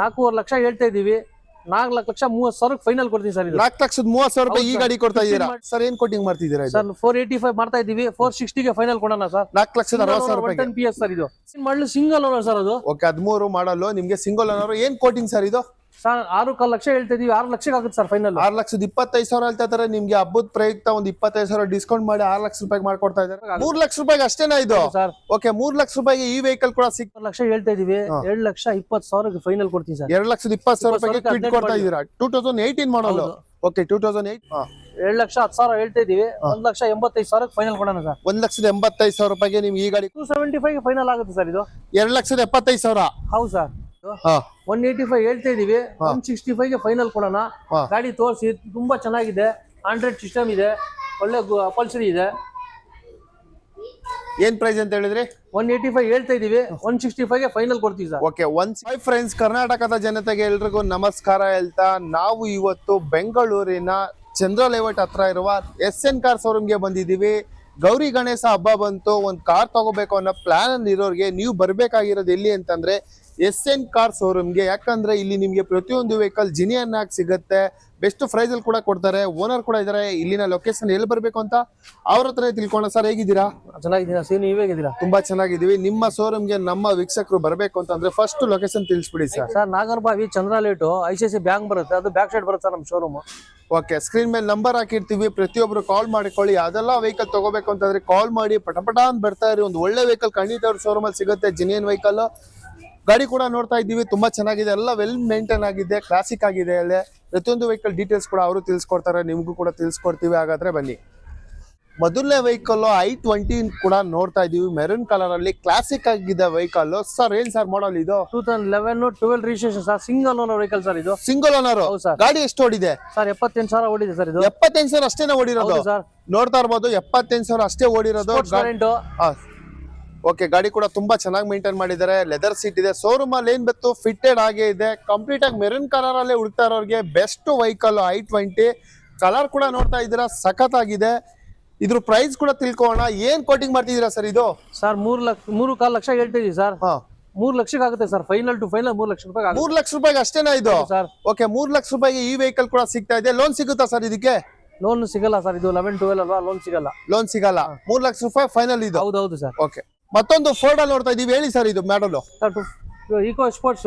ನಾಲ್ಕೂವರೆ ಲಕ್ಷ ಹೇಳ್ತಾ ಇದೀವಿ. ನಾಲ್ಕು ಲಕ್ಷ ಮೂವತ್ತು ಸಾವಿರ ಫೈನಲ್ ಕೊಡ್ತೀನಿ ಸರ್ ನಾಲ್ಕು ಲಕ್ಷದ ಮೂವತ್ ಸಾವಿರ ರೂಪಾಯಿ ಈ ಗಾಡಿ ಕೊಡ್ತಾ ಇದ್ದೀರಾ? ಸರ್ ಏನ್ ಕೋಟಿಂಗ್ ಮಾಡ್ತಿದ್ದೀರಾ ಸರ್ ಫೋರ್ ಏಯ್ಟಿ ಫೈವ್ ಮಾಡ್ತಾ ಇದೀವಿ. ಫೋರ್ ಸಿಕ್ಸ್ಟಿಗೆ ಫೈನಲ್ ಕೊಡೋಣ ಸರ್. ನಾಲ್ಕು ಲಕ್ಷದ ಅರವತ್ತು ಸಾವಿರ ರೂಪಾಯಿಗೆ ಟೆನ್ ಪಿ ಎಸ್ ಸರ್ ಇದು. ಮಾಡಲು ಸಿಂಗಲ್ ಓನರ್ ಸರ್ ಅದು. ಓಕೆ ಹದಿಮೂರು ಮಾಡಲು ನಿಮ್ಗೆ ಸಿಂಗಲ್ ಓನರ್ ಏನ್ ಕೋಟಿಂಗ್ ಸರ್ ಇದು? ಸರ್ ಆರು ಕಾಲ್ ಲಕ್ಷ ಹೇಳ್ತಾ ಇದೀವಿ ಆರು ಲಕ್ಷಕ್ಕೆ ಆಗುತ್ತೆ ಸರ್ ಫೈನಲ್ ಆರು ಲಕ್ಷದ ಇಪ್ಪತ್ತೈದು ಸಾವಿರ ಹೇಳ್ತಾ ಇದಾರೆ ನಿಮ್ಗೆ ಹಬ್ಬದ ಪ್ರಯುಕ್ತ ಒಂದು ಇಪ್ಪತ್ತೈದು ಸಾವಿರ ಡಿಸ್ಕೌಂಟ್ ಮಾಡಿ ಆರು ಲಕ್ಷ ರೂಪಾಯಿ ಮಾಡ್ಕೊಡ್ತಾ ಇದ್ದಾರೆ ಮೂರ್ ಲಕ್ಷ ರೂಪಾಯಿಗೆ ಅಷ್ಟೇನಾ ಇದು? ಸರ್. ಓಕೆ ಮೂರ್ ಲಕ್ಷ ರೂಪಾಯಿಗೆ ಈ ವೆಹಿಕಲ್ ಕೂಡ ಸಿಕ್ ಲಕ್ಷ ಹೇಳ್ತಾ ಇದೀವಿ ಎರಡ್ ಲಕ್ಷ ಇಪ್ಪತ್ತು ಸಾವಿರಕ್ಕೆ ಫೈನಲ್ ಕೊಡ್ತೀನಿ ಸರ್. ಎರಡ್ ಲಕ್ಷದ ಇಪ್ಪತ್ತು ಸಾವಿರ ರೂಪಾಯಿಗೆ ಇಪ್ಪತ್ತು ಕ್ವಿಟ್ ಕೊಡ್ತಾ ಇದ್ದೀರಾ? Two thousand eighteen model okay two thousand eight ಎರಡ್ ಲಕ್ಷ ಹತ್ತು ಸಾವಿರ ಹೇಳ್ತಾ ಇದೀವಿ ಒಂದ್ ಲಕ್ಷ ಎಂಬತ್ತೈದು ಸಾವಿರಕ್ಕೆ ಫೈನಲ್ ಕೊಡೋಣ ಸರ್. ಒಂದ್ ಲಕ್ಷದ ಎಂಬತ್ತೈದು ಸಾವಿರ ರೂಪಾಯಿಗೆ ನಿಮ್ಗೆ ಈ ಗಾಡಿ ಟೂ ಸೆವೆಂಟಿ ಫೈವ್ ಫೈನಲ್ ಆಗುತ್ತೆ ಸರ್ ಇದು. ಎರಡ್ ಲಕ್ಷದ ಎಪ್ಪತ್ತೈದು ಸಾವಿರ. ಹೌದು ಸರ್. ಒನ್ ಏಯ್ಟಿ ಫೈವ್ ಹೇಳ್ತಾ ಇದೀವಿ. ಒನ್ ಸಿಕ್ಸ್ಟಿ ಫೈವ್ಗೆ ಫೈನಲ್ ಕೊಡೋಣ. ಗಾಡಿ ತೋರಿಸಿ ತುಂಬಾ ಚೆನ್ನಾಗಿದೆ. ಆಂಡ್ರಾಯ್ಡ್ ಸಿಸ್ಟಮ್ ಇದೆ. ಒಳ್ಳೆ ಅಪಲ್ಸರಿ ಇದೆ. ಏನ್ ಪ್ರೈಸ್ ಅಂತ ಹೇಳಿದ್ರಿ? ಒನ್ ಏಯ್ಟಿ ಫೈವ್ ಹೇಳ್ತಾ ಇದೀವಿ. ಒನ್ ಸಿಕ್ಸ್ಟಿ ಫೈವ್ಗೆ ಫೈನಲ್ ಕೊಡ್ತೀವಿ sir. Okay one five friends ಕರ್ನಾಟಕದ ಜನತೆಗೆ ಎಲ್ರಿಗೂ ನಮಸ್ಕಾರ ಹೇಳ್ತಾ ನಾವು ಇವತ್ತು ಬೆಂಗಳೂರಿನ ಚಂದ್ರ ಲೇಔಟ್ ಹತ್ರ ಇರುವ ಎಸ್ ಎನ್ ಕಾರ್ ಶೋರೂಮ್ಗೆ ಬಂದಿದ್ದೀವಿ. ಗೌರಿ ಗಣೇಶ ಹಬ್ಬ ಬಂತು ಒಂದು ಕಾರ್ ತಗೋಬೇಕು ಅನ್ನೋ ಪ್ಲಾನ್ ಅಲ್ಲಿ ಇರೋರಿಗೆ ನೀವು ಬರ್ಬೇಕಾಗಿರೋದು ಎಲ್ಲಿ ಅಂತಂದ್ರೆ ಎಸ್ ಎನ್ ಕಾರ್ ಶೋರೂಮ್ಗೆ ಯಾಕಂದ್ರೆ ಇಲ್ಲಿ ನಿಮಗೆ ಪ್ರತಿಯೊಂದು ವೆಹಿಕಲ್ ಜಿನಿಯನ್ ಆಗಿ ಸಿಗುತ್ತೆ. ಬೆಸ್ಟ್ ಪ್ರೈಸ್ ಅಲ್ಲಿ ಕೂಡ ಕೊಡ್ತಾರೆ. ಓನರ್ ಕೂಡ ಇದ್ದಾರೆ ಇಲ್ಲಿನ ಲೊಕೇಶನ್ ಎಲ್ಲಿ ಬರಬೇಕು ಅಂತ ಅವ್ರ ಹತ್ರ ತಿಳ್ಕೊಳ್ಳೋಣ. ಸರ್ ಹೇಗಿದ್ದೀರಾ? ಚೆನ್ನಾಗಿದ್ದೀರಾ? ಸೀನ್ ನೀವ್ ಹೇಗಿದ್ದೀರಾ? ತುಂಬಾ ಚೆನ್ನಾಗಿದ್ದೀವಿ. ನಿಮ್ಮ ಶೋರೂಮ್ಗೆ ನಮ್ಮ ವೀಕ್ಷಕರು ಬರಬೇಕು ಅಂತಂದ್ರೆ first location ತಿಳಿಸ್ಬಿಡಿ sir. Sir Nagarbhavi Chandra layout I C C bank ಬರುತ್ತೆ. ಅದು ಬ್ಯಾಕ್ ಸೈಡ್ ಬರುತ್ತೆ ನಮ್ಮ ಶೋರೂಮ್ ಓಕೆ ಸ್ಕ್ರೀನ್ ಮೇಲೆ ನಂಬರ್ ಹಾಕಿರ್ತೀವಿ. ಪ್ರತಿಯೊಬ್ರು ಕಾಲ್ ಮಾಡಿಕೊಳ್ಳಿ. ಅದೆಲ್ಲ ವೆಹಿಕಲ್ ತಗೋಬೇಕು ಅಂತಂದ್ರೆ ಕಾಲ್ ಮಾಡಿ ಪಟಪಟ ಅಂತ ಬರ್ತಾ ಇರಿ. ಒಂದು ಒಳ್ಳೆ ವೆಹಿಕಲ್ ಖಂಡಿತ ಅವ್ರ ಶೋರೂಮ್ ಅಲ್ಲಿ ಸಿಗುತ್ತೆ. ಜಿನಿಯನ್ ವೆಹಿಕಲ್ ಗಾಡಿ ಕೂಡ ನೋಡ್ತಾ ಇದ್ದೀವಿ ತುಂಬಾ ಚೆನ್ನಾಗಿದೆ ಎಲ್ಲ ವೆಲ್ ಮೇಂಟೈನ್ ಆಗಿದೆ ಕ್ಲಾಸಿಕ್ ಆಗಿದೆ ಅಲ್ಲೇ. ಪ್ರತಿಯೊಂದು ವೆಹಿಕಲ್ ಡೀಟೇಲ್ಸ್ ಕೂಡ ಅವರು ತಿಳಿಸ್ಕೊಡ್ತಾರೆ ನಿಮಗೂ ಕೂಡ ತಿಳಿಸ್ಕೊಡ್ತೀವಿ ಹಾಗಾದ್ರೆ ಬನ್ನಿ. ಮೊದಲನೇ ವೆಹಿಕಲ್ ಐ ಟ್ವೆಂಟಿ ಕೂಡ ನೋಡ್ತಾ ಇದೀವಿ ಮೆರೂನ್ ಕಲರ್ ಅಲ್ಲಿ ಕ್ಲಾಸಿಕ್ ಆಗಿದೆ ವೆಹಿಕಲ್ ಸರ್ ಏನ್ ಸರ್ ಮಾಡಲ್ ಇದು? Two thousand eleven twelve registration sir single owner vehicle sir ಇದು. ಸಿಂಗಲ್ ಓನರ್ ಹೌದು ಸರ್ ಗಾಡಿ ಎಷ್ಟು ಓಡಿದೆ? ಸರ್ ಎಪ್ಪತ್ತೆಂಟು ಸಾವಿರ ಓಡಿದೆ ಸರ್ ಇದು. ಎಪ್ಪತ್ತೆಂಟು ಸಾವಿರ ಅಷ್ಟೇನೆ ಓಡಿರೋದು? ಹೌದು ಸರ್ ನೋಡ್ತಾ ಇರ್ಬೋದು ಎಪ್ಪತ್ತೆಂಟು ಸಾವಿರ ಅಷ್ಟೇ ಓಡಿರೋದು. ಓಕೆ ಗಾಡಿ ಕೂಡ ತುಂಬಾ ಚೆನ್ನಾಗಿ ಮೇಂಟೈನ್ ಮಾಡಿದ್ದಾರೆ. ಲೆದರ್ ಸೀಟ್ ಇದೆ. ಶೋರೂಮ್ ಅಲ್ಲಿ ಏನ್ ಬತ್ತು ಫಿಟ್ಟೆಡ್ ಆಗೇ ಇದೆ. ಕಂಪ್ಲೀಟ್ ಆಗಿ ಮೆರೂನ್ ಕಲರ್ ಅಲ್ಲೇ ಹುಡುಕ್ತಾ ಇರೋರಿಗೆ best vehicle I twenty colour ಕೂಡ ನೋಡ್ತಾ ಇದ್ದೀರಾ? ಸಖತ್ ಆಗಿದೆ. ಇದ್ರ ಪ್ರೈಸ್ ಕೂಡ ತಿಳ್ಕೊಳ್ಳೋಣ. ಏನ್ ಕೋಟಿಂಗ್ ಮಾಡ್ತಿದ್ದೀರಾ ಸರ್ ಇದು? ಸರ್ ಮೂರ್ ಲಕ್ಷ ಮೂರು ಕಾಲು ಲಕ್ಷ ಹೇಳ್ತೀವಿ ಸರ್ ಹಾ. ಮೂರು ಲಕ್ಷಕ್ಕೆ ಆಗುತ್ತೆ ಸರ್ ಫೈನಲ್ ಟು ಫೈನಲ್ ಮೂರ್ ಲಕ್ಷ ರೂಪಾಯಿ ಮೂರ್ ಲಕ್ಷ ರೂಪಾಯಿಗೆ ಅಷ್ಟೇನಾ ಇದು? ಸರ್ ಓಕೆ ಮೂರ್ ಲಕ್ಷ ರೂಪಾಯಿಗೆ ಈ ವೆಹಿಕಲ್ ಕೂಡ ಸಿಗ್ತಾ ಇದೆ. ಲೋನ್ ಸಿಗುತ್ತಾ ಸರ್ ಇದಕ್ಕೆ? ಲೋನ್ ಸಿಗಲ್ಲ ಸರ್ ಇದು ಲೆವೆನ್ ಟ್ವೆಲ್ ಅಲ್ವಾ? ಲೋನ್ ಸಿಗಲ್ಲ. ಲೋನ್ ಸಿಗಲ್ಲ. ಮೂರ್ ಲಕ್ಷ ರೂಪಾಯಿ ಫೈನಲ್ ಇದು. ಹೌದು ಹೌದು ಸರ್ ಓಕೆ ಮತ್ತೊಂದು ಫೋರ್ಡ್ ಅಲ್ಲಿ ನೋಡ್ತಾ ಇದೀವಿ. ಹೇಳಿ ಸರ್ ಇದು model eco sports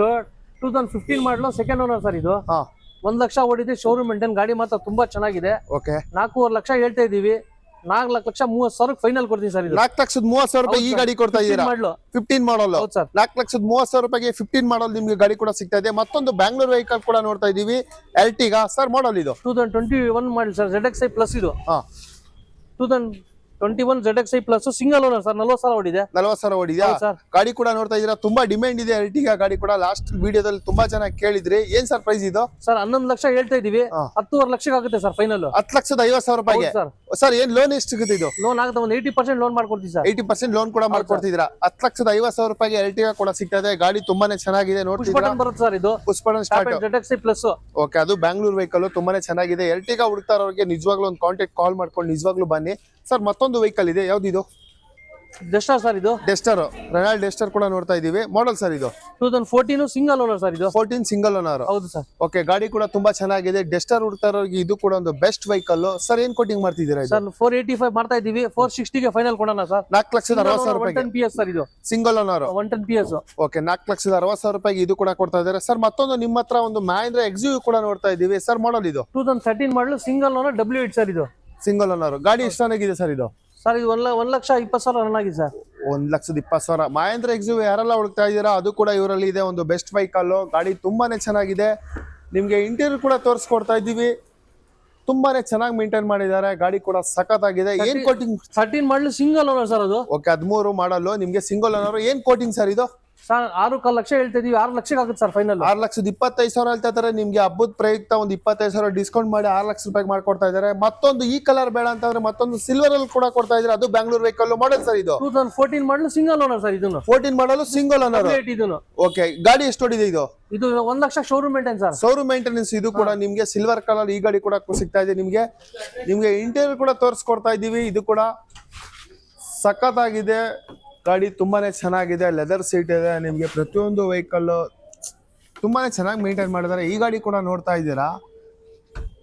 two thousand fifteen model second owner sir ಇದು. ಹಾ. ಒಂದ್ ಲಕ್ಷ ಓಡಿದೆ ಶೋರೂಮ್ ಮೇಂಟೈನ್ ಗಾಡಿ ಮಾತ್ರ ತುಂಬಾ ಚೆನ್ನಾಗಿದೆ. ಓಕೆ. ನಾಲ್ಕೂವರೆ ಲಕ್ಷ ಹೇಳ್ತಾ ಇದೀವಿ. ನಾಲ್ಕು ಲಕ್ಷ ಮೂವತ್ತು ಸಾವಿರ ಫೈನಲ್ ಕೊಡ್ತೀನಿ ಸರ್ ಇದು. ನಾಲ್ಕು ಲಕ್ಷದ ಮೂವತ್ ಸಾವಿರ ರೂಪಾಯಿ ಈ ಗಾಡಿ ಕೊಡ್ತಾ ಇದ್ದೀರಾ? ಮಾಡಲು. ಫಿಫ್ಟೀನ್ ಮಾಡಲ್ ಹೌದು ಸರ್ ನಾಲ್ಕು ಲಕ್ಷದ ಮೂವತ್ ಸಾವಿರ ರೂಪಾಯಿಗೆ ಫಿಫ್ಟೀನ್ ಮಾಡಲ್ ನಿಮ್ಗೆ ಗಾಡಿ ಕೂಡ ಸಿಗ್ತಾ ಇದೆ. ಮತ್ತೊಂದು ಬ್ಯಾಂಗ್ಳೂರ್ ವೆಹಿಕಲ್ ಕೂಡ ನೋಡ್ತಾ ಇದೀವಿ. ಎಲ್ಟಿಗ ಸರ್ ಮಾಡಲ್ ಇದು. Two thousand twenty one model sir Z X I plus ಇದು. ಹಾ. Two thousand twenty one Z X I plus single owner sir ನಲ್ವತ್ತು ಸಾವಿರ ಓಡಿದೆ. ನಲವತ್ ಸಾವಿರ ಓಡಿದೆ ಸರ್ ಗಾಡಿ ಕೂಡ ನೋಡ್ತಾ ಇದೀರಾ ತುಂಬಾ ಡಿಮ್ಯಾಂಡ್ ಇದೆ ಅರ್ಟಿಗೆ ಗಾಡಿ ಕೂಡ. ಲಾಸ್ಟ್ ವಿಡಿಯೋದಲ್ಲಿ ತುಂಬಾ ಜನ ಕೇಳಿದ್ರಿ. ಏನ್ ಸರ್ ಪ್ರೈಸ್ ಇದು? ಸರ್ ಹನ್ನೊಂದು ಲಕ್ಷ ಹೇಳ್ತಾ ಇದೀವಿ. ಹತ್ತುವರೆ ಲಕ್ಷಕ್ಕೆ ಆಗುತ್ತೆ ಸರ್ ಫೈನಲ್ ಹತ್ತು ಲಕ್ಷದ ಐವತ್ ಸಾವಿರ ರೂಪಾಯಿ ಸರ್ ಸರ್ ಏನ್ ಲೋನ್ ಎಷ್ಟು ಸಿಗುತ್ತೆ ಇದು? ಲೋನ್ ಆಗುತ್ತೆ ಒಂದು ಏಯ್ಟಿ ಪರ್ಸೆಂಟ್ ಲೋನ್ ಮಾಡ್ಕೊಡ್ತೀವಿ ಸರ್. ಏಯ್ಟಿ ಪರ್ಸೆಂಟ್ ಲೋನ್ ಕೂಡ ಮಾಡ್ಕೊಡ್ತಿದ್ದೀರಾ? ಹತ್ತು ಲಕ್ಷದ ಐವತ್ತು ಸಾವಿರ ರೂಪಾಯಿಗೆ ಎಲ್ಟಿಗ ಕೂಡ ಸಿಗ್ತದೆ. ಇದೆ ಗಾಡಿ ತುಂಬಾನೇ ಚೆನ್ನಾಗಿದೆ ನೋಡ್ತಿದ್ದೀರಾ? ಬರುತ್ತೆ ಸರ್ ಇದು. ಸ್ಟಾರ್ಟ್ ಪ್ಲಸ್ ಓಕೆ ಅದು ಬ್ಯಾಂಗ್ಳೂರ್ ವೆಹಿಕಲ್ ತುಂಬಾನೇ ಚೆನ್ನಾಗಿದೆ. ಎಲ್ಟಿಗ ಹುಡುಕ್ತಾ ಇರೋರಿಗೆ ನಿಜವಾಗ್ಲೂ ಒಂದು ಕಾಂಟ್ಯಾಕ್ಟ್ ಕಾಲ್ ಮಾಡ್ಕೊಂಡು ನಿಜವಾಗ್ಲೂ ಬನ್ನಿ. ಸರ್ ಮತ್ತೊಂದು ವೆಹಿಕಲ್ ಇದೆ ಯಾವ್ದು ಜಸ್ಟ್ ಸರ್ ಇದು? ಡೆಸ್ಟರ್ ರೆನಾಲ್ಡ್ ಡೆಸ್ಟರ್ ಕೂಡ ನೋಡ್ತಾ ಇದೀವಿ ಮಾಡಲ್ ಸರ್ ಇದು? Two thousand fourteen single owner sir ಇದು? ಫೋರ್ಟೀನ್ ಸಿಂಗಲ್ ಓನರ್ ಹೌದು ಸರ್ ಓಕೆ ಗಾಡಿ ಕೂಡ ತುಂಬಾ ಚೆನ್ನಾಗಿದೆ. ಡೆಸ್ಟರ್ ಹುಡುಕ್ತಾ ಇರೋರಿಗೆ ಇದು ಕೂಡ ಒಂದು ಬೆಸ್ಟ್ ವೆಹಿಕಲ್ ಸರ್ ಏನ್ ಕೋಟಿಂಗ್ ಮಾಡ್ತಿದ್ದೀರಾ ಇದು? ಸರ್ ಫೋರ್ ಏಯ್ಟಿ ಫೈವ್ ಮಾಡ್ತಾ ಇದೀವಿ ಫೋರ್ ಸಿಕ್ಸ್ಟಿಗೆ ಫೈನಲ್ ಕೊಡೋಣ ಸರ್ ನಾಲ್ಕು ಲಕ್ಷದ ಅರವತ್ತು ಸಾವಿರ ಒನ್ ಪಿ ಎಸ್ ಸರ್ ಇದು. Single owner one ten P S okay ನಾಲ್ಕು ಲಕ್ಷದ ಅರವತ್ತು ಸಾವಿರ ರೂಪಾಯಿಗೆ ಇದು ಕೂಡ ಕೊಡ್ತಾ ಇದ್ದಾರೆ. ಸರ್ ಮತ್ತೊಂದು ನಿಮ್ಮ ಹತ್ರ ಒಂದು ಮಹೇಂದ್ರ ಎಕ್ಸಿವ್ ಕೂಡ ನೋಡ್ತಾ ಇದೀವಿ ಸರ್ ಮಾಡಲ್ ಇದು? Two thousand thirteen model single owner W eight sir ಇದು. ಸಿಂಗಲ್ ಓನರ್ ಗಾಡಿ ಎಷ್ಟು ಚೆನ್ನಾಗಿದೆ ಸರ್ ಇದು? ಸರ್ ಇದು ಒಂದು ಒಂದು ಲಕ್ಷ ಇಪ್ಪತ್ತು ಸಾವಿರ ರನ್ ಆಗಿದೆ ಸರ್ ಒಂದ್ ಲಕ್ಷದ ಇಪ್ಪತ್ತು ಸಾವಿರ. ಮಹೇಂದ್ರ ಎಕ್ಸಿವ್ ಯಾರೆಲ್ಲ ಹುಡುಕ್ತಾ ಇದ್ದೀರಾ? ಅದು ಕೂಡ ಇವರಲ್ಲಿ ಇದೆ ಒಂದು ಬೆಸ್ಟ್ ವೆಹಿಕಲ್ ಗಾಡಿ ತುಂಬಾನೇ ಚೆನ್ನಾಗಿದೆ. ನಿಮಗೆ ಇಂಟೀರಿಯರ್ ಕೂಡ ತೋರಿಸ್ಕೊಡ್ತಾ ಇದ್ದೀವಿ. ತುಂಬಾನೇ ಚೆನ್ನಾಗಿ ಮೇಂಟೈನ್ ಮಾಡಿದ್ದಾರೆ. ಗಾಡಿ ಕೂಡ ಸಖತ್ತಾಗಿದೆ ಏನ್ quoting thirteen model single owner sir ಅದು. ಓಕೆ ಹದಿಮೂರು ಮಾಡಲು ನಿಮ್ಗೆ ಸಿಂಗಲ್ ಓನರ್ ಏನ್ ಕೋಟಿಂಗ್ ಸರ್ ಇದು? ಸರ್ ಆರು ಕಾಲು ಲಕ್ಷ ಹೇಳ್ತಾ ಇದೀವಿ. ಆರು ಲಕ್ಷಕ್ಕೆ ಆಗುತ್ತೆ ಸರ್ ಫೈನಲ್ ಆರು ಲಕ್ಷದ ಇಪ್ಪತ್ತೈದು ಸಾವಿರ ಹೇಳ್ತಾ ಇದ್ದಾರೆ ನಿಮ್ಗೆ ಹಬ್ಬದ ಪ್ರಯುಕ್ತ ಒಂದು ಇಪ್ಪತ್ತೈದು ಸಾವಿರ ಡಿಸ್ಕೌಂಟ್ ಮಾಡಿ ಆರು ಲಕ್ಷ ರೂಪಾಯಿ ಮಾಡ್ಕೊಡ್ತಾ ಇದ್ದಾರೆ ಮತ್ತೊಂದು ಈ ಕಲರ್ ಬೇಡ ಅಂತಂದ್ರೆ ಮತ್ತೊಂದು ಸಿಲ್ವರ್ ಅಲ್ಲಿ ಕೂಡ ಕೊಡ್ತಾ ಇದ್ದಾರೆ ಅದು ಬ್ಯಾಂಗ್ಳೂರ್ ವೆಹಿಕಲ್ ಮಾಡಲ್ ಸರ್ ಇದು. Two thousand fourteen model single owner sir ಇದನ್ನು fourteen model single owner rate ಇದನ್ನು ಓಕೆ ಗಾಡಿ ಎಷ್ಟು ಹೊಡಿದೆ ಇದು? ಇದು ಒಂದ್ lakh showroom maintenance sir showroom maintenance ಇದು ಕೂಡ ನಿಮ್ಗೆ ಸಿಲ್ವರ್ ಕಲರ್ ಈ ಗಾಡಿ ಕೂಡ ಸಿಗ್ತಾ ಇದೆ ನಿಮ್ಗೆ. ನಿಮ್ಗೆ ಇಂಟೀರಿಯರ್ ಕೂಡ ತೋರಿಸ್ಕೊಡ್ತಾ ಇದೀವಿ. ಇದು ಕೂಡ ಸಖತ್ತಾಗಿದೆ. ಗಾಡಿ ತುಂಬಾನೇ ಚೆನ್ನಾಗಿದೆ ಲೆದರ್ ಸೀಟ್ ಇದೆ ನಿಮಗೆ ಪ್ರತಿಯೊಂದು ವೆಹಿಕಲ್ ತುಂಬಾನೇ ಚೆನ್ನಾಗಿ ಮೇಂಟೈನ್ ಮಾಡಿದ್ದಾರೆ ಈ ಗಾಡಿ ಕೂಡ ನೋಡ್ತಾ ಇದ್ದೀರಾ?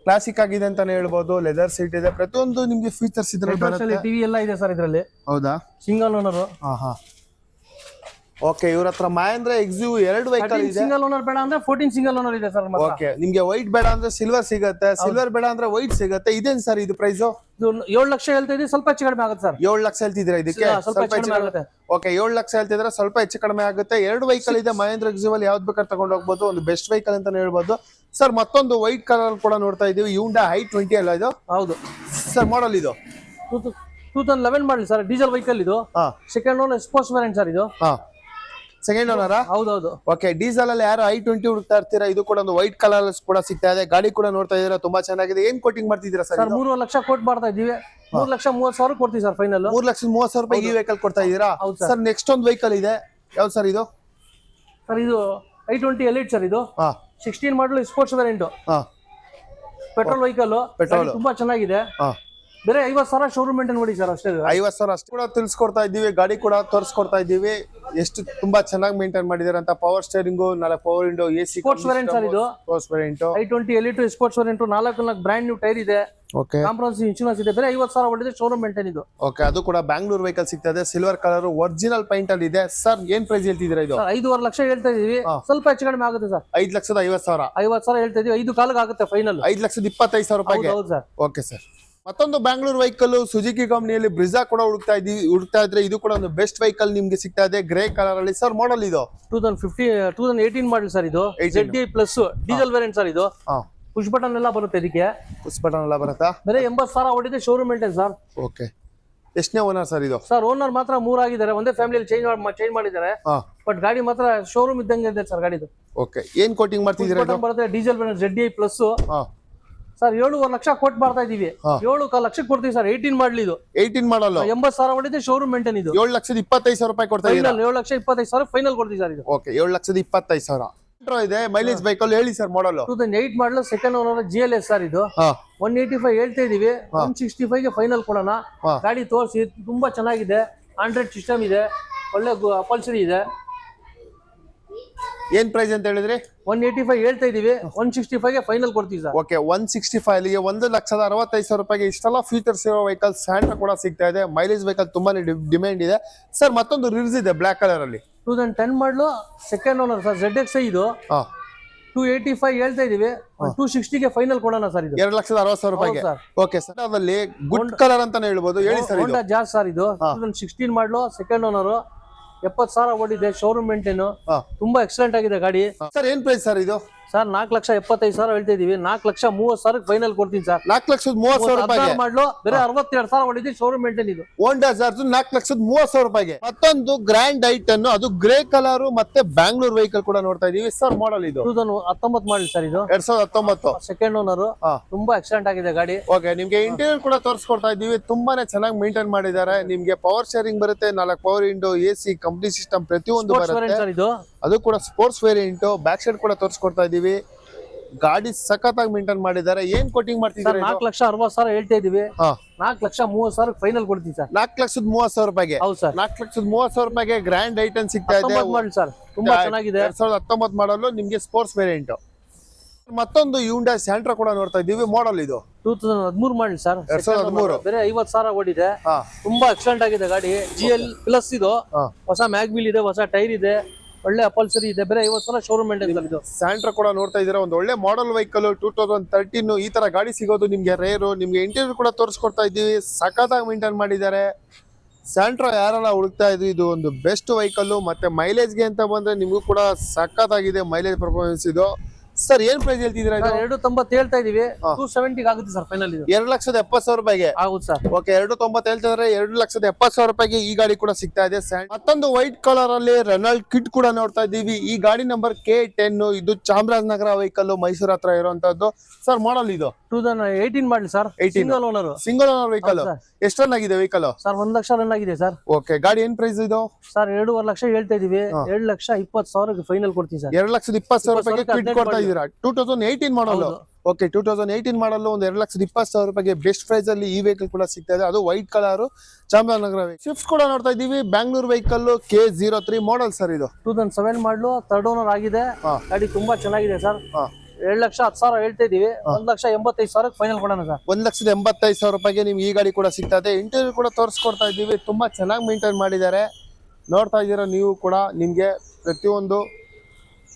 ಕ್ಲಾಸಿಕ್ ಆಗಿದೆ ಅಂತಾನೆ ಹೇಳ್ಬೋದು ಲೆದರ್ ಸೀಟ್ ಇದೆ ಪ್ರತಿಯೊಂದು ನಿಮ್ಗೆ ಫೀಚರ್ಸ್ ಇದ್ರಲ್ಲಿ ಟಿವಿ ಎಲ್ಲ ಇದೆ ಸರ್ ಇದರಲ್ಲಿ. ಹೌದಾ? ಸಿಂಗಲ್ ಓನರ್ ಹಾ ಹಾ ಓಕೆ ಇವ್ರ ಹತ್ರ ಮಹೇಂದ್ರ ಎಕ್ಸಿವ್ ಎರಡು ವೆಹಿಕಲ್ ಇದೆ. ಸಿಂಗಲ್ ಓನರ್ ಬೇಡ ಅಂದ್ರೆ ಫೋರ್ಟೀನ್ ಸಿಂಗಲ್ ಓನರ್ ಇದೆ ಸರ್ ಓಕೆ ನಿಮ್ಗೆ ವೈಟ್ ಬೇಡ ಅಂದ್ರೆ ಸಿಲ್ವರ್ ಸಿಗುತ್ತೆ. ಸಿಲ್ವರ್ ಬೇಡ ಅಂದ್ರೆ ವೈಟ್ ಸಿಗುತ್ತೆ. ಇದೇನ್ ಸರ್ ಇದು ಪ್ರೈಸ್ ಇದು ಏಳು ಲಕ್ಷ ಹೇಳ್ತಾ ಇದೀವಿ ಸ್ವಲ್ಪ ಹೆಚ್ಚು ಕಡಿಮೆ ಆಗುತ್ತೆ ಸರ್. ಏಳು ಲಕ್ಷ ಹೇಳ್ತಿದ್ರೆ ಇದಕ್ಕೆ? ಸ್ವಲ್ಪ ಕಡಿಮೆ ಆಗುತ್ತೆ. ಓಕೆ ಏಳು ಲಕ್ಷ ಹೇಳ್ತಿದ್ರೆ ಸ್ವಲ್ಪ ಹೆಚ್ಚು ಕಡಿಮೆ ಆಗುತ್ತೆ. ಎರಡು ವೆಹಿಕಲ್ ಇದೆ ಮಹೇಂದ್ರ ಎಕ್ಸಿವ್ ಅಲ್ಲಿ ಯಾವ್ದು ಬೇಕಾದ್ರೆ ತಗೊಂಡು ಹೋಗ್ಬೋದು. ಒಂದು ಬೆಸ್ಟ್ ವೆಹಿಕಲ್ ಅಂತ ಹೇಳ್ಬೋದು. ಸರ್ ಮತ್ತೊಂದು ವೈಟ್ ಕಲರ್ ಕೂಡ ನೋಡ್ತಾ ಇದೀವಿ. ಯೂಂಡಾ ಹೈ ಟ್ವೆಂಟಿ ಅಲ್ಲ ಇದು? ಹೌದು. ಸರ್ ಮಾಡಲ್ ಇದು? Two thousand eleven model sir diesel vehicle ಇದು. ಸೆಕೆಂಡ್ ಓನ್ ಎಕ್ಸ್ಪೋಸ್ ವೇರಿಯಂಟ್ ಸರ್ ಇದು. ಹಾ. ಸೆಕೆಂಡ್ ಓನರಾ ಹೌದೌದು. ಓಕೆ ಡೀಸೆಲ್ ಅಲ್ಲಿ ಯಾರು ಐ ಟ್ವೆಂಟಿ ಹುಡುಕ್ತಾ ಇರ್ತೀರಾ? ಇದು ಕೂಡ ಒಂದು ವೈಟ್ ಕಲರ್ ಕೂಡ ಸಿಗ್ತಾ ಇದೆ. ಗಾಡಿ ಕೂಡ ನೋಡ್ತಾ ಇದೀರಾ ತುಂಬಾ ಚೆನ್ನಾಗಿದೆ. ಏನ್ ಕೋಟಿಂಗ್ ಮಾಡ್ತಿದ್ದೀರಾ ಸರ್ ಮೂರು ಲಕ್ಷ ಕೋಟ್ ಮಾಡ್ತಾ ಇದೀವಿ ಮೂರ್ ಲಕ್ಷ ಮೂವತ್ ಸಾವಿರ ಕೊಡ್ತೀವಿ ಸರ್ ಫೈನಲ್ ಮೂರ್ ಲಕ್ಷ ಮೂವತ್ ಸಾವಿರ ರೂಪಾಯಿ ಈ ವೆಹಿಕಲ್ ಕೊಡ್ತಾ ಇದೀರಾ ಹೌದು ಸರ್. ನೆಕ್ಸ್ಟ್ ಒಂದು ವೆಹಿಕಲ್ ಇದೆ. ಯಾವ್ದು ಸರ್ ಇದು? ಸರ್ ಇದು ಐ ಟ್ವೆಂಟಿ ಎಲಿಟ್ ಸರ್ ಇದು. Sixteen model sports variant petrol vehicle petrol ತುಂಬಾ ಚೆನ್ನಾಗಿದೆ. ಬೇರೆ ಐವತ್ ಸಾವಿರ ಶೋರೂಮ್ ಮೇಂಟೈನ್ ಮಾಡಿ ಸರ್ ಅಷ್ಟೇ. ಐವತ್ ಸಾವಿರ ಅಷ್ಟು ಕೂಡ ತಿಳಿಸ್ಕೊಡ್ತಾ ಇದೀವಿ ಗಾಡಿ ಕೂಡ ತೋರಿಸ್ಕೊಡ್ತಾ ಇದ್ದೀವಿ. ಎಷ್ಟು ತುಂಬಾ ಚೆನ್ನಾಗಿ ಮೇಂಟೈನ್ ಮಾಡಿದಾರೆ ಅಂತ ಪವರ್ ಸ್ಟೇರಿಂಗು ನಾಲ್ಕು power window A C sports variant sir ಇದು. Sports variant I twenty Elite sports variant ನಾಲ್ಕು ನಾಲ್ಕು ಬ್ರ್ಯಾಂಡ್ ನ್ಯೂ ಟೈರ್ ಇದೆ. ಓಕೆ ಕಾಂಪ್ರಮೈಸ್ ಇನ್ಶೂರೆನ್ಸ್ ಇದೆ. ಬೇರೆ ಐವತ್ತು ಸಾವಿರ ಹೊಡೆದಿದೆ ಶೋರೂಮ್ ಮೇಂಟೈನ್ ಇದು. ಓಕೆ ಅದು ಕೂಡ ಬ್ಯಾಂಗ್ಳೂರ್ ವೆಹಿಕಲ್ ಸಿಗ್ತದೆ ಸಿಲ್ವರ್ ಕಲರ್ ಒರಿಜಿನಲ್ ಪೈಂಟ್ ಅಲ್ಲಿ ಇದೆ. ಸರ್ ಏನ್ ಪ್ರೈಸ್ ಹೇಳ್ತಿದ್ದೀರಾ ಇದು? ಸರ್ ಐದೂವರೆ ಲಕ್ಷ ಹೇಳ್ತಾ ಇದೀವಿ. ಸ್ವಲ್ಪ ಹೆಚ್ಚು ಕಡಿಮೆ ಆಗುತ್ತೆ ಸರ್. ಐದು ಲಕ್ಷದ ಐವತ್ ಸಾವಿರ. ಐವತ್ತು ಸಾವಿರ ಹೇಳ್ತಾ ಇದೀವಿ. ಐದು ಕಾಲಕ್ಕೆ ಆಗುತ್ತೆ ಫೈನಲ್ ಐದು ಲಕ್ಷದ ಇಪ್ಪತ್ತೈದು ಸಾವಿರ ರೂಪಾಯಿ ಹೌದು ಸರ್. ಓಕೆ ಸರ್ ಮತ್ತೊಂದು ಬ್ಯಾಂಗ್ಳೂರ್ ವೆಹಿಕಲ್ ಸುಜುಕಿ ಕಂಪನಿಯಲ್ಲಿ ಬ್ರಿಜಾ ಕೂಡ ಹುಡುಕ್ತಾ ಇದ್ದೀವಿ ಹುಡುಕ್ತಾ ಇದ್ರೆ ಇದು ಕೂಡ ಒಂದು ಬೆಸ್ಟ್ ವೆಹಿಕಲ್ ನಿಮ್ಗೆ ಸಿಗ್ತಾ ಇದೆ. ಗ್ರೇ ಕಲರ್ ಅಲ್ಲಿ. ಸರ್ ಮಾಡಲ್ ಇದು? Two thousand fifty two thousand eighteen model sir ಇದು. 18. Z plus diesel variant sir ಇದು. ಪುಷ್ ಬಟನ್ ಎಲ್ಲ ಬರುತ್ತೆ ಇದಕ್ಕೆ. ಪುಷ್ ಬಟನ್ ಎಲ್ಲ ಬರುತ್ತಾ? ಬೇರೆ ಎಂಬತ್ತು ಸಾವಿರ ಹೊಡಿದೆ ಶೋರೂಮ್ ಮೇಂಟೈನ್ ಸರ್ ಓಕೆ ಎಷ್ಟನೇ ಓನರ್ ಸರ್ ಇದು? ಸರ್ ಓನರ್ ಮಾತ್ರ ಮೂರಾಗಿದ್ದಾರೆ ಒಂದೇ ಫ್ಯಾಮಿಲಿಯಲ್ಲಿ ಚೇಂಜ್ ಚೇಂಜ್ ಮಾಡಿದ್ದಾರೆ. ಬಟ್ ಗಾಡಿ ಮಾತ್ರ ಶೋರೂಮ್ ಇದ್ದಂಗೆ ಇದೆ ಸರ್ ಗಾಡಿದು. ಓಕೆ ಏನ್ ಕೋಟಿಂಗ್ ಮಾಡ್ತಿದ್ದೀರಾ ಬರುತ್ತೆ diesel variant Z D plus sir ಏಳುವರೆ ಲಕ್ಷ ಕೊಟ್ಟು ಮಾಡ್ತಾ ಇದೀವಿ. ಏಳು ಲಕ್ಷಕ್ಕೆ ಕೊಡ್ತೀವಿ ಸರ್ ಏಯ್ಟೀನ್ ಮಾಡಲಿ ಇದು. ಏಯ್ಟೀನ್ ಮಾಡಲ್ಲ? ಎಂಬತ್ತು ಸಾವಿರ ಹೊಡಿದೆ ಶೋರೂಮ್ ಮೇಂಟೈನ್ ಇದು. ಏಳು ಲಕ್ಷದ ಇಪ್ಪತ್ತೈದು ಸಾವಿರ ರೂಪಾಯಿ ಕೊಡ್ತಾ ಇದ್ದೀರಾ ಏಳು ಲಕ್ಷ ಇಪ್ಪತ್ತೈದು ಸಾವಿರ ಫೈನಲ್ ಕೊಡ್ತೀವಿ ಸರ್ ಇದು. ಓಕೆ ಏಳು ಲಕ್ಷದ ಇಪ್ಪತ್ತೈದು ಸಾವಿರ. ಇದೆ ಮೈಲೇಜ್ ಬೈಕಲ್ ಹೇಳಿ sir model two thousand eight model second owner G L S sir ಇದು. ಒನ್ ಏಯ್ಟಿ ಫೈವ್ ಹೇಳ್ತಾ ಇದೀವಿ. ಒನ್ ಸಿಕ್ಸ್ಟಿ ಫೈವ್ಗೆ ಫೈನಲ್ ಕೊಡೋಣ. ಗಾಡಿ ತೋರಿಸಿ ತುಂಬಾ ಚೆನ್ನಾಗಿದೆ. ಆಂಡ್ರಾಯ್ಡ್ ಸಿಸ್ಟಮ್ ಇದೆ. ಒಳ್ಳೆ ಅಪಲ್ಸರಿ ಇದೆ. ಏನ್ ಪ್ರೈಸ್ ಅಂತ ಹೇಳಿದ್ರಿ? ಒನ್ ಏಟಿ ಫೈವ್ ಹೇಳ್ತಾ ಇದೀವಿ. ಒನ್ ಸಿಕ್ಸ್ಟಿ ಫೈವ್ ಫೈನಲ್ ಕೊಡ್ತೀವಿ ಸರ್. ಓಕೆ ಒನ್ ಸಿಕ್ಸ್ಟಿ ಫೈವ್ಗೆ ಒಂದು ಲಕ್ಷದ ಅರವತ್ತೈದು ಸಾವಿರ ರೂಪಾಯಿಗೆ ಇಷ್ಟೆಲ್ಲ ಫೀಚರ್ಸ್ ಇರೋ ವೆಹಿಕಲ್ ಸ್ಯಾಂಡ್ ಕೂಡ ಸಿಗ್ತಾ ಇದೆ. ಮೈಲೇಜ್ ವೆಹಿಕಲ್ ತುಂಬಾನೇ ಡಿಮ್ಯಾಂಡ್ ಇದೆ. ಸರ್ ಮತ್ತೊಂದು ರಿಲ್ಸ್ ಇದೆ ಬ್ಲಾಕ್ ಕಲರ್ ಅಲ್ಲಿ. Two thousand ten model second owner sir Z X ಇದು. ಟೂ ಏಯ್ಟಿ ಫೈವ್ ಹೇಳ್ತಾ ಇದೀವಿ. ಟೂ ಸಿಕ್ಸ್ಟಿಗೆ ಫೈನಲ್ ಕೊಡೋಣ ಸರ್ ಇದು. ಎರಡು ಲಕ್ಷದ ಅರವತ್ತು ಸಾವಿರ ರೂಪಾಯಿಗೆ. ಓಕೆ ಸರ್ ಅದರಲ್ಲಿ ಗುಡ್ ಕಲರ್ ಅಂತಾನೆ ಹೇಳ್ಬೋದು. ಹೇಳಿ ಸರ್ ಜಾಸ್ ಸರ್ ಇದು. ಸಿಕ್ಸ್ಟೀನ್ ಮಾಡಲು ಸೆಕೆಂಡ್ ಓನರು ಎಪ್ಪತ್ತು ಸಾವಿರ ಓಡಿದೆ ಶೋರೂಮ್ ಮೇಂಟೇನು ತುಂಬಾ ಎಕ್ಸಲೆಂಟ್ ಆಗಿದೆ ಗಾಡಿ. ಸರ್ ಏನ್ ಪ್ರೈಸ್ ಸರ್ ಇದು? ಸರ್ ನಾಲ್ಕು ಲಕ್ಷ ಎಪ್ಪತ್ತೈದು ಸಾವಿರ ಹೇಳ್ತಾ ಇದೀವಿ. ನಾಲ್ಕು ಲಕ್ಷ ಮೂವತ್ತು ಸಾವಿರಕ್ಕೆ ಫೈನಲ್ ಕೊಡ್ತೀನಿ ಸರ್ ನಾಲ್ಕು ಲಕ್ಷದ ಮೂವತ್ತು ಸಾವಿರ ರೂಪಾಯಿಗೆ? ಮಾಡ್ಲು ಬೇರೆ ಅರವತ್ತೆರಡು ಸಾವಿರ ಶೋರೂಮ್ ಮೇಂಟೈನ್ ಇದು. ಹೋಂಡಾ ಸರ್ ನಾಲ್ಕು ಲಕ್ಷದ ಮೂವತ್ತು ಸಾವಿರ ರೂಪಾಯಿಗೆ. ಮತ್ತೊಂದು ಗ್ರ್ಯಾಂಡ್ ಐಟ್ ಅನ್ನು ಅದು ಗ್ರೇ ಕಲರ್ ಮತ್ತೆ ಬ್ಯಾಂಗ್ಳೂರ್ ವೆಹಿಕಲ್ ಕೂಡ ನೋಡ್ತಾ ಇದೀವಿ. ಸರ್ ಮಾಡಲ್ ಇದು. ಟೂ ತೌಸಂಡ್ ಹತ್ತೊಂಬತ್ತು ಮಾಡಲಿ ಸರ್ ಇದು. ಎರಡ್ ಸಾವಿರದ ಹತ್ತೊಂಬತ್ತು. ಸೆಕೆಂಡ್ ಓನರ್ ತುಂಬಾ ಆಕ್ಸಿಡೆಂಟ್ ಆಗಿದೆ ಗಾಡಿ. ಓಕೆ ನಿಮ್ಗೆ ಇಂಟೀರಿಯರ್ ಕೂಡ ತೋರಿಸ್ಕೊಡ್ತಾ ಇದೀವಿ. ತುಂಬಾನೇ ಚೆನ್ನಾಗಿ ಮೇಂಟೈನ್ ಮಾಡಿದ್ದಾರೆ. ನಿಮ್ಗೆ ಪವರ್ ಶೇರಿಂಗ್ ಬರುತ್ತೆ. ನಾಲ್ಕು power window A C company system ಪ್ರತಿಯೊಂದು ಬರುತ್ತೆ. ಸರ್ ಇದು. ಅದು ಕೂಡ ಸ್ಪೋರ್ಟ್ಸ್ ವೇರಿಯಂಟ್ ಬ್ಯಾಕ್ ಸೈಡ್ ಕೂಡ ತೋರಿಸ್ಕೊಡ್ತಾ ಇದೀವಿ. ಗಾಡಿ ಸಖತ್ತಾಗಿ ಮೇಂಟೈನ್ ಮಾಡಿದ್ದಾರೆ. ಏನ್ ಕೋಟಿಂಗ್ ಮಾಡ್ತಿದ್ದಾರೆ ನಾಲ್ಕು ಲಕ್ಷ ಅರವತ್ತು ಸಾವಿರ ಹೇಳ್ತಾ ಇದೀವಿ. ನಾಲ್ಕು ಲಕ್ಷ ಮೂವತ್ತು ಸಾವಿರ ಫೈನಲ್ ಕೊಡ್ತೀವಿ ಸರ್. ನಾಲ್ಕು ಲಕ್ಷದ ಮೂವತ್ತು ಸಾವಿರ ರೂಪಾಯಿಗೆ? ಹೌದು ಸರ್. ನಾಲ್ಕು ಲಕ್ಷದ ಮೂವತ್ತು ಸಾವಿರ ರೂಪಾಯಿಗೆ ಗ್ರ್ಯಾಂಡ್ ಐಟಮ್ ಸಿಗ್ತಾ ಇದೆ. ಸರ್. ತುಂಬಾ ಚೆನ್ನಾಗಿದೆ. ಎರಡ್ ಸಾವಿರದ ಹತ್ತೊಂಬತ್ತು ಮಾಡಲು ನಿಮ್ಗೆ ಸ್ಪೋರ್ಟ್ಸ್ ವೇರಿಯಂಟ್ ಮತ್ತೊಂದು ಯೂಂಡಾ ಸ್ಯಾಂಟ್ರಾ ಕೂಡ ನೋಡ್ತಾ ಇದೀವಿ ಮಾಡಲ್ ಇದು. ಟೂ ತೌಸಂಡ್ ಹದಿಮೂರು ಮಾಡಲಿ ಸರ್. ಎರಡ್ ಸಾವಿರದ ಹದಿಮೂರು. ಬೇರೆ ಐವತ್ತು ಸಾವಿರ ಓಡಿದೆ. ತುಂಬಾ ಎಕ್ಸಲೆಂಟ್ ಆಗಿದೆ ಗಾಡಿ. ಜಿ ಎಲ್ ಪ್ಲಸ್ ಇದು ಹೊಸ ಮ್ಯಾಗ್ಬಿಲ್ ಇದೆ ಹೊಸ ಟೈರ್ ಇದೆ. ಒಳ್ಳೆ ಅಪಲ್ಸರಿ ಇದೆ. ಬೇರೆ ಐವತ್ತು ಸಾವಿರ ಶೋರೂಮ್ ಇದು ಸ್ಯಾಂಟ್ರ ಕೂಡ ನೋಡ್ತಾ ಇದ್ದೀರಾ, ಒಂದು ಒಳ್ಳೆ model vehicle two thousand thirteen ಈ ತರ ಗಾಡಿ ಸಿಗೋದು ನಿಮ್ಗೆ ರೇರು ನಿಮ್ಗೆ ಇಂಟೀರಿಯರ್ ಕೂಡ ತೋರಿಸ್ಕೊಡ್ತಾ ಇದ್ದೀವಿ. ಸಖತ್ತಾಗಿ ಮೇಂಟೈನ್ ಮಾಡಿದ್ದಾರೆ. ಸ್ಯಾಂಟ್ರೋ ಯಾರೆಲ್ಲ ಹುಡುಕ್ತಾ ಇದ್ವಿ ಇದು ಒಂದು ಬೆಸ್ಟ್ ವೆಹಿಕಲ್ಲು ಮತ್ತೆ ಮೈಲೇಜ್ಗೆ ಅಂತ ಬಂದ್ರೆ ನಿಮಗೂ ಕೂಡ ಸಖತ್ತಾಗಿದೆ ಮೈಲೇಜ್ ಪರ್ಫಾರ್ಮೆನ್ಸ್ ಇದು. ಸರ್ ಏನ್ ಪ್ರೈಸ್ ಹೇಳ್ತಿದ್ದೀರಾ ಇದು? ಎರಡು ತೊಂಬತ್ತು ಹೇಳ್ತಾ ಇದೀವಿ. ಟೂ ಸೆವೆಂಟಿಗೆ ಆಗುತ್ತೆ ಸರ್ ಫೈನಲ್ ಇದು. ಎರಡು ಲಕ್ಷದ ಎಪ್ಪತ್ತು ಸಾವಿರ ರೂಪಾಯಿಗೆ? ಆಗುತ್ತೆ ಸರ್. ಓಕೆ ಎರಡು ತೊಂಬತ್ತು ಹೇಳ್ತಿದ್ರೆ ಎರಡು ಲಕ್ಷದ ಎಪ್ಪತ್ತು ಸಾವಿರ ರೂಪಾಯಿಗೆ ಈ ಗಾಡಿ ಕೂಡ ಸಿಗ್ತಾ ಇದೆ. ಸ್ಯಾಂಡ್- ಮತ್ತೊಂದು ವೈಟ್ ಕಲರ್ ಅಲ್ಲಿ ರೆನಾಲ್ಡ್ ಕಿಟ್ ಕೂಡ ನೋಡ್ತಾ ಇದ್ದೀವಿ. ಈ ಗಾಡಿ ನಂಬರ್ ಕೆ ಟೆನ್ ಇದು ಚಾಮರಾಜನಗರ ವೆಹಿಕಲ್ ಮೈಸೂರ್ ಹತ್ರ ಇರುವಂತದ್ದು. ಸರ್ ಮಾಡಲ್ ಇದು? Two thousand eighteen model sir. 18. Single owner single owner vehicle ಹೌದು ಎಷ್ಟು ರನ್ ಆಗಿದೆ ವೆಹಿಕಲ್ ಸರ್ ಒಂದ್ ಲಕ್ಷ ರನ್ ಆಗಿದೆ ಸರ್. ಓಕೆ ಗಾಡಿ ಏನ್ ಪ್ರೈಸ್ ಇದು? ಸರ್ ಎರಡೂವರೆ ಲಕ್ಷ ಹೇಳ್ತಾ ಇದೀವಿ. ಎರಡು ಲಕ್ಷ ಇಪ್ಪತ್ತು ಸಾವಿರಕ್ಕೆ ಫೈನಲ್ ಕೊಡ್ತೀವಿ ಸರ್. ಎರಡು ಲಕ್ಷದ ಇಪ್ಪತ್ತು ಸಾವಿರ ರೂಪಾಯಿಗೆ ಕಿಟ್ ಕೊಡ್ತಾ ಇದ್ದೀರಾ? Two thousand eighteen model okay two thousand eighteen model ಒಂದು ಎರಡು ಲಕ್ಷದ ಇಪ್ಪತ್ತು ಸಾವಿರ ರೂಪಾಯಿಗೆ ಬೆಸ್ಟ್ ಪ್ರೈಸ್ ಅಲ್ಲಿ ಈ ವೆಹಿಕಲ್ ಕೂಡ ಸಿಗ್ತಾ ಇದೆ. ಅದು ವೈಟ್ ಕಲರ್ ಚಾಮರಾಜನಗರ ಶಿಫ್ಟ್ ಕೂಡ ನೋಡ್ತಾ ಇದೀವಿ Bangalore vehicle K zero three model sir ಇದು. Two thousand seven model third owner ಆಗಿದೆ. ಗಾಡಿ ತುಂಬಾ ಚೆನ್ನಾಗಿದೆ ಸರ್. ಎರಡು ಲಕ್ಷ ಹತ್ತು ಸಾವಿರ ಹೇಳ್ತಾ ಇದೀವಿ ಒಂದ್ ಲಕ್ಷ ಎಂಬತ್ತೈದು ಸಾವಿರ ಫೈನಲ್ ಕೊಡೋಣ ಸರ್ ಒಂದ್ ಲಕ್ಷದ ಎಂಬತ್ತೈದು ಸಾವಿರ ರೂಪಾಯಿಗೆ ನಿಮ್ಗೆ ಈ ಗಾಡಿ ಕೂಡ ಸಿಗ್ತಾ ಇದೆ. ಇಂಟರ್ವ್ಯೂ ಕೂಡ ತೋರಿಸ್ಕೊಡ್ತಾ ಇದೀವಿ ತುಂಬಾ ಚೆನ್ನಾಗಿ ಮೇಂಟೈನ್ ಮಾಡಿದ್ದಾರೆ. ನೋಡ್ತಾ ಇದ್ದೀರಾ ನೀವು ಕೂಡ ನಿಮ್ಗೆ ಪ್ರತಿಯೊಂದು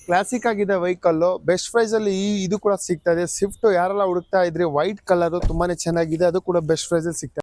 ಕ್ಲಾಸಿಕ್ ಆಗಿದೆ ವೆಹಿಕಲ್ ಬೆಸ್ಟ್ ಪ್ರೈಸ್ ಅಲ್ಲಿ ಇದು ಕೂಡ ಸಿಗ್ತಾ ಇದೆ. ಸ್ವಿಫ್ಟ್ ಯಾರೆಲ್ಲ ಹುಡುಕ್ತಾ ಇದ್ರಿ ವೈಟ್ ಕಲರ್ ತುಂಬಾನೇ ಚೆನ್ನಾಗಿದೆ. ಅದು ಕೂಡ ಬೆಸ್ಟ್ ಪ್ರೈಸ್ ಅಲ್ಲಿ ಸಿಗ್ತಾ